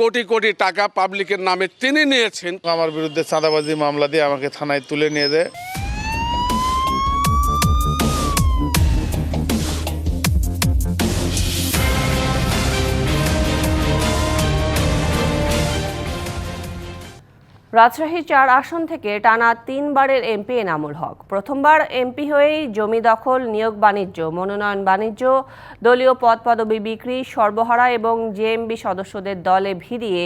কোটি কোটি টাকা পাবলিকের নামে তিনি নিয়েছেন। আমার বিরুদ্ধে চাঁদাবাজি মামলা দিয়ে আমাকে থানায় তুলে নিয়ে যায়। রাজশাহী চার আসন থেকে টানা তিনবারের এমপি এনামুল হক। প্রথমবার এমপি হয়েই জমি দখল, নিয়োগ বাণিজ্য, মনোনয়ন বাণিজ্য, দলীয় পদ পদবি বিক্রি, সর্বহারা এবং জেএমবি সদস্যদের দলে ভিড়িয়ে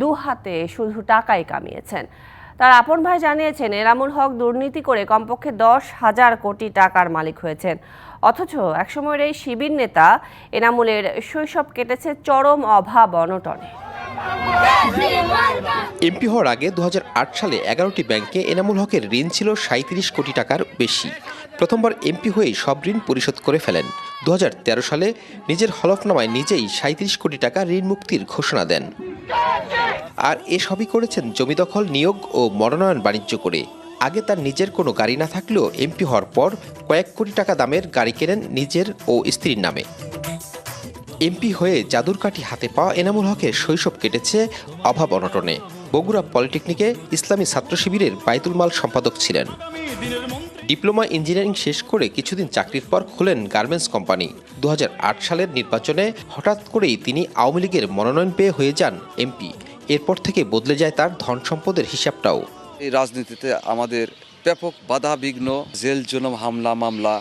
দু হাতে শুধু টাকাই কামিয়েছেন। তার আপন ভাই জানিয়েছেন, এনামুল হক দুর্নীতি করে কমপক্ষে দশ হাজার কোটি টাকার মালিক হয়েছেন। অথচ একসময়ের এই শিবির নেতা এনামুলের শৈশব কেটেছে চরম অভাব অনটনে। এমপি হওয়ার আগে দু হাজার আট সালে এগারোটি ব্যাংকে এনামুল হকের ঋণ ছিল সাঁত্রিশ কোটি টাকার বেশি। প্রথমবার এমপি হয়েই সব ঋণ পরিশোধ করে ফেলেন। দুহাজার তেরো সালে নিজের হলফনামায় নিজেই সাঁত্রিশ কোটি টাকা ঋণ মুক্তির ঘোষণা দেন। আর এসবই করেছেন জমি দখল, নিয়োগ ও মনোনয়ন বাণিজ্য করে। আগে তার নিজের কোনো গাড়ি না থাকলেও এমপি হওয়ার পর কয়েক কোটি টাকা দামের গাড়ি কেনেন নিজের ও স্ত্রীর নামে। এমপি হয়ে জাদুর কাঠি হাতে পাওয়া এনামুল হকের শৈশব কেটেছে অভাব অনটনে। বগুড়া পলিটেকনিকে ইসলামী ছাত্র শিবিরের বাইতুল মাল সম্পাদক ছিলেন। ডিপ্লোমা ইঞ্জিনিয়ারিং শেষ করে কিছুদিন চাকরির পর খোলেন গার্মেন্টস কোম্পানি। দু হাজার আট সালের নির্বাচনে হঠাৎ করেই তিনি আওয়ামী লীগের মনোনয়ন পেয়ে হয়ে যান এমপি। এরপর থেকে বদলে যায় তার ধন সম্পদের হিসাবটাও। এই রাজনীতিতে আমাদের ব্যাপক বাধা বিঘ্ন জেল জুলুম, হামলা, মামলা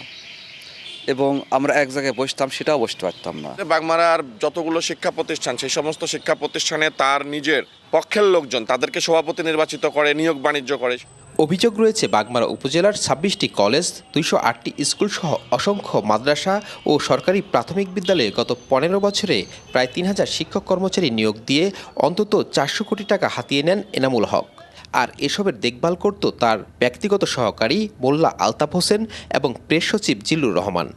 এবং আমরা এক জায়গায় বসতাম সেটাও বসতে পারতাম না। বাগমারার যতগুলো শিক্ষা প্রতিষ্ঠান সেই সমস্ত শিক্ষা প্রতিষ্ঠানে তার নিজের পক্ষের লোকজন তাদেরকে সভাপতি নির্বাচিত করে নিয়োগ বাণিজ্য করে। অভিযোগ রয়েছে বাগমারা উপজেলার ছাব্বিশটি কলেজ দুইশো আটটি স্কুল সহ অসংখ্য মাদ্রাসা ও সরকারি প্রাথমিক বিদ্যালয়ে গত পনেরো বছরে প্রায় তিন হাজার শিক্ষক কর্মচারী নিয়োগ দিয়ে অন্তত চারশো কোটি টাকা হাতিয়ে নেন এনামুল হক। আর এসবের দেখভাল করত তার ব্যক্তিগত সহকারী মোল্লা আলতাফ হোসেন এবং প্রেস সচিব জিল্লুর রহমান।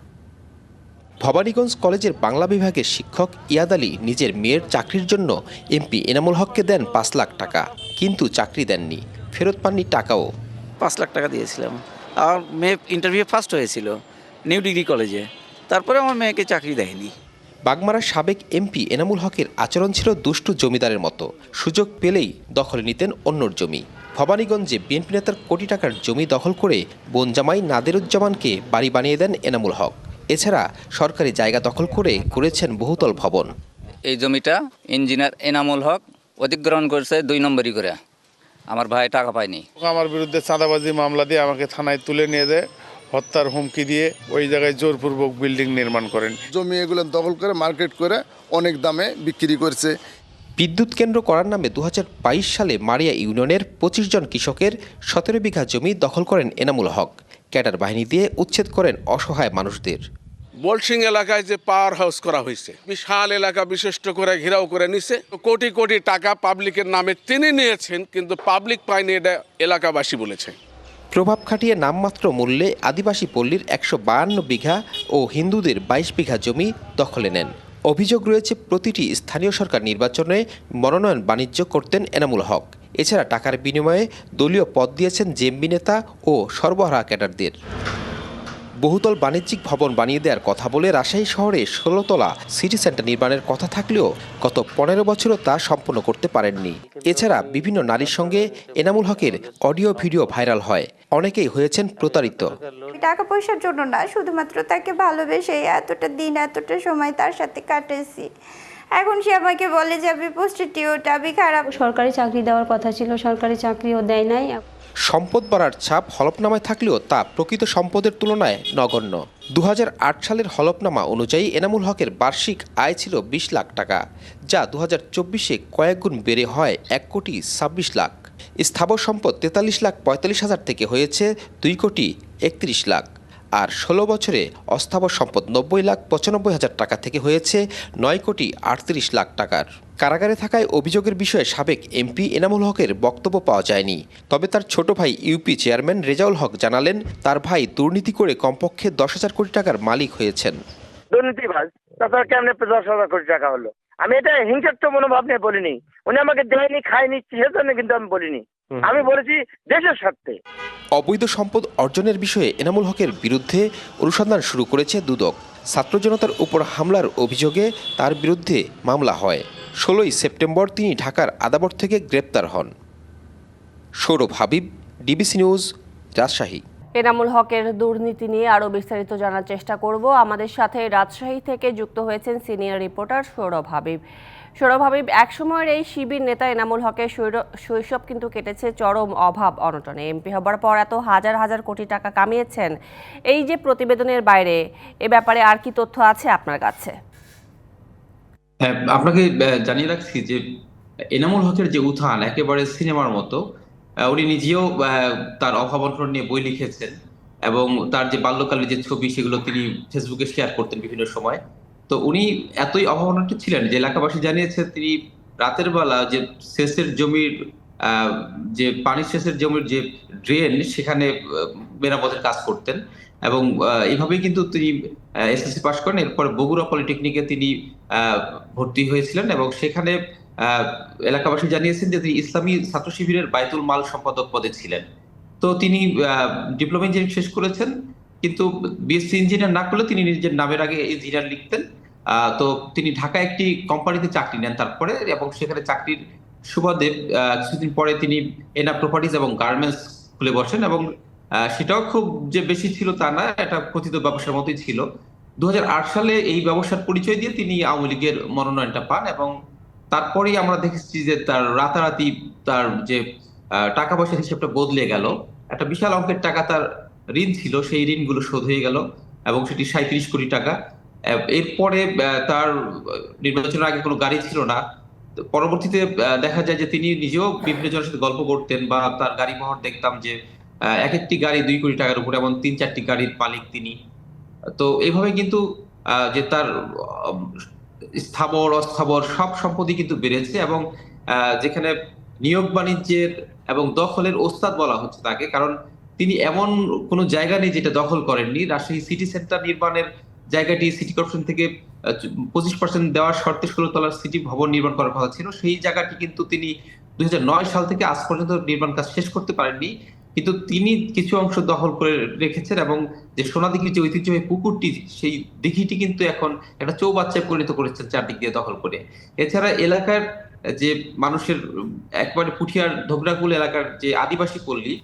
ভবানীগঞ্জ কলেজের বাংলা বিভাগের শিক্ষক ইয়াদ আলী নিজের মেয়ের চাকরির জন্য এমপি এনামুল হককে দেন পাঁচ লাখ টাকা, কিন্তু চাকরি দেননি, ফেরত পাননি টাকাও। পাঁচ লাখ টাকা দিয়েছিলাম। আমার মেয়ে ইন্টারভিউ ফার্স্ট হয়েছিল, নিউ ডিগ্রি কলেজে। তারপরে আমার মেয়েকে চাকরি দেয়নি। বাগমারার সাবেক এমপি এনামুল হকের আচরণ ছিল দুষ্টু জমিদারের মতো। সুযোগ পেলেই দখলে নিতেন অন্যর জমি। ভবানীগঞ্জে বিএনপি নেতার কোটি টাকার জমি দখল করে বনজামাই নাদেরুজ্জামানকে বাড়ি বানিয়ে দেন এনামুল হক। এছাড়া সরকারি জায়গা দখল করে করেছেন বহুতল ভবন। এই জমিটা ইঞ্জিনিয়ার এনামুল হক অধিগ্রহণ করেছে দুই নম্বরই করে। আমার ভাই টাকা পায়নি। আমার বিরুদ্ধে চাঁদাবাজি মামলা দিয়ে আমাকে থানায় তুলে নিয়ে যায়। হত্যার হুমকি দিয়ে ওই জায়গায় জোরপূর্বক বিল্ডিং নির্মাণ করেন। জমি এগুলো দখল করে মার্কেট করে অনেক দামে বিক্রি করছে। বিদ্যুৎ কেন্দ্র করার নামে দু হাজার বাইশ সালে মারিয়া ইউনিয়নের পঁচিশ জন কৃষকের সতেরো বিঘা জমি দখল করেন এনামুল হক। ক্যাডার বাহিনী দিয়ে উচ্ছেদ করেন অসহায় মানুষদের। বলসিং এলাকায় যে পাওয়ার হাউস করা হয়েছে বিশাল এলাকা বিশিষ্ট করে ঘেরাও করে নিছে। কোটি কোটি টাকা পাবলিকের নামে তিনি নিয়েছেন কিন্তু পাবলিক পায়নি এটা এলাকাবাসী বলেছে। প্রভাব খাটিয়ে নামমাত্র মূল্যে আদিবাসী পল্লীর একশো বায়ান্ন বিঘা ও হিন্দুদের বাইশ বিঘা জমি দখলে নেন। অভিযোগ রয়েছে, প্রতিটি স্থানীয় সরকার নির্বাচনে মনোনয়ন বাণিজ্য করতেন এনামুল হক। এছাড়া টাকার বিনিময়ে দলীয় পদ দিয়েছেন জেমবি নেতা ও সরবরাহ ক্যাডারদের। বহুতল বাণিজ্যিক ভবন বানিয়ে দেওয়ার কথা বলে রাজশাহী শহরে ষোলোতলা সিটি সেন্টার নির্মাণের কথা থাকলেও গত পনেরো বছরও তা সম্পন্ন করতে পারেননি। এছাড়া বিভিন্ন নারীর সঙ্গে এনামুল হকের অডিও ভিডিও ভাইরাল হয়। অনেকেই হয়েছেন প্রতারিত। টাকা পয়সার জন্য না, শুধুমাত্র তাকে ভালোবেসে এতটা দিন, এতটা সময় তার সাথে কাটেছি। এখন সে আমাকে বলে যে আমি প্রস্টিটিউট আমি খারাপ। সরকারি চাকরি দেওয়ার কথা ছিল সরকারি চাকরিও দেয় নাই। সম্পদ বাড়ার ছাপ হলফনামায় থাকলেও তা প্রকৃত সম্পদের তুলনায় নগণ্য। দু হাজার আট সালের হলফনামা অনুযায়ী এনামুল হকের বার্ষিক আয় ছিল বিশ লাখ টাকা যা দু হাজার চব্বিশে কয়েক গুণ বেড়ে হয় এক কোটি ছাব্বিশ লাখ। স্থাবর সম্পদ তেতাল্লিশ লাখ পঁয়তাল্লিশ হাজার থেকে হয়েছে দুই কোটি একত্রিশ লাখ। আর ষোলো বছরে অস্থাবর সম্পদ নব্বই লাখ পঁচানব্বই হাজার টাকা থেকে হয়েছে নয় কোটি আটত্রিশ লাখ টাকার। কারাগারে থাকায় অভিযোগের বিষয়ে সাবেক এমপি এনামুল হকের বক্তব্য পাওয়া যায়নি। তবে তার ছোট ভাই ইউপি চেয়ারম্যান রেজাউল হক জানালেন, তার ভাই দুর্নীতি করে কমপক্ষে দশ হাজার কোটি টাকার মালিক হয়েছেন। দুর্নীতিবাজ তাছাড়া কেমনে দশ হাজার কোটি টাকা হলো? আমি এটা হিংসাত্ম মনোভাব নিয়ে বলিনি। উনি আমাকে দেয়নি খায়নি সেজন্য কিন্তু আমি বলিনি। আমি বলেছি দেশের স্বার্থে। অবৈধ সম্পদ অর্জনের বিষয়ে এনামুল হকের বিরুদ্ধে অনুসন্ধান শুরু করেছে দুদক। ছাত্র জনতার উপর হামলার অভিযোগে তার বিরুদ্ধে মামলা হয়। ষোলোই সেপ্টেম্বর তিনি ঢাকার আদাবর থেকে গ্রেপ্তার হন। Saurav Habib DBC news Rajshahi. Enamul হকের দুর্নীতি নিয়ে আরও বিস্তারিত জানার চেষ্টা করব। আমাদের সাথে রাজশাহী থেকে যুক্ত হয়েছেন সিনিয়র রিপোর্টার সৌরভ হাবিব। সৌরভ হাবিব, একসময়ের এই শিবির নেতা এনামুল হকের শৈশব কিন্তু কেটেছে চরম অভাব অনটনে। এমপি হবার পর এত হাজার হাজার কোটি টাকা কামিয়েছেন। এই যে প্রতিবেদনের বাইরে, এ ব্যাপারে আর কি তথ্য আছে আপনার কাছে? হ্যাঁ আপনাকে জানিয়ে রাখছি যে, এনামুল হকের যে উত্থান একেবারে সিনেমার মতো উনি নিজেও তার অভাব অনটন নিয়ে বই লিখেছেন এবং তার যে বাল্যকালের যে ছবি সেগুলো তিনি ফেসবুকে শেয়ার করতেন বিভিন্ন সময়। তো উনি এতই অভাব অনটন ছিলেন যে এলাকাবাসী জানিয়েছে তিনি রাতের বেলা যে সেচের জমির যে পানি সেচের জমির যে ড্রেন সেখানে মেরামতের কাজ করতেন এবং আহ, এইভাবেই কিন্তু তিনি এসএসসি পাশ করেন। এরপর বগুড়া পলিটেকনিকে তিনি ভর্তি হয়েছিলেন এবং সেখানে এলাকাবাসী জানিয়েছেন যে তিনি ইসলামী ছাত্র শিবিরের বায়তুল মাল সম্পাদক পদে ছিলেন। তো তিনি ডিপ্লোমা ইঞ্জিনিয়ারিং শেষ করেছেন, কিন্তু বিএসসি ইঞ্জিনিয়ার না করলে তিনি নিজের নামের আগে ইঞ্জিনিয়ার লিখতেন। তো তিনি ঢাকা একটি কোম্পানিতে চাকরি নেন তারপরে, এবং সেখানে চাকরির সুবাদে কিছুদিন পরে তিনি এনা প্রপার্টিজ এবং গার্মেন্টস খুলে বসেন এবং সেটাও খুব যে বেশি ছিল তা না, এটা কথিত ব্যবসার মতোই ছিল। দু হাজার আট সালে এই ব্যবসার পরিচয় দিয়ে তিনি আওয়ামী লীগের মনোনয়নটা পান এবং তারপরেই আমরা দেখেছি যে তার রাতারাতি তার যে টাকা পয়সার হিসেবটা বদলে গেল। একটা বিশাল অঙ্কের টাকা তার ঋণ ছিল, সেই ঋণগুলো শোধ হয়ে গেল এবং সেটি সাঁত্রিশ কোটি টাকা। এরপরে তার নির্বাচনের আগে কোনো গাড়ি ছিল না। পরবর্তীতে দেখা যায় যে তিনি নিজেও বিভিন্ন জনের সাথে গল্প করতেন বা তার গাড়ি বহর দেখতাম যে এক একটি গাড়ি দুই কোটি টাকার উপরে এমন তিন চারটি গাড়ির মালিক তিনি। তো এইভাবে কিন্তু যে তার স্থাবর, অস্থাবর সব সম্পত্তি কিন্তু বেড়েছে এবং যেখানে নিয়োগ বাণিজ্যের এবং দখলের ওস্তাদ বলা হচ্ছে তাকে। কারণ তিনি এমন কোনো জায়গা নেই যেটা দখল করেননি। রাজশাহী সিটি সেন্টার নির্মাণের জায়গাটি সিটি কর্পোরেশন থেকে পঁচিশ পার্সেন্ট দেওয়ার শর্তে ষোলো তলার সিটি ভবন নির্মাণ করার কথা ছিল। সেই জায়গাটি কিন্তু তিনি দুই হাজার নয় সাল থেকে আজ পর্যন্ত নির্মাণ কাজ শেষ করতে পারেননি। কিন্তু তিনি কিছু অংশ দখল করে রেখেছেন এবং যে সোনাদিঘির যে ঐতিহ্যবাহী পুকুরটি, সেই দিঘিটি কিন্তু এখন একটা চৌবাচ্চায় পরিণত করেছেন চারদিক দিয়ে দখল করে। এছাড়া এলাকার যে মানুষের, একবারে পুঠিয়ার ধোবরাকুল এলাকার যে আদিবাসী পল্লী,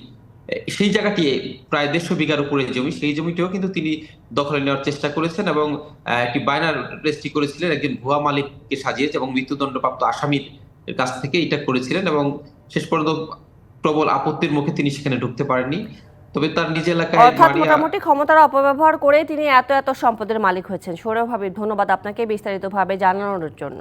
সেই জায়গাটি প্রায় দেড়শো বিঘার উপরে জমি, সেই জমিটিও কিন্তু তিনি দখলে নেওয়ার চেষ্টা করেছেন এবং একটি বায়নার রেজিস্ট্রি করেছিলেন, একজন ভুয়া মালিককে সাজিয়েছে এবং মৃত্যুদণ্ডপ্রাপ্ত আসামির কাছ থেকে এটা করেছিলেন এবং শেষ পর্যন্ত প্রবল আপত্তির মুখে তিনি সেখানে ঢুকতে পারেননি। তবে তার নিজ এলাকায় অর্থাৎ মোটামুটি ক্ষমতার অপব্যবহার করে তিনি এত এত সম্পদের মালিক হয়েছেন। সৌরভ ধন্যবাদ আপনাকে বিস্তারিতভাবে জানানোর জন্য।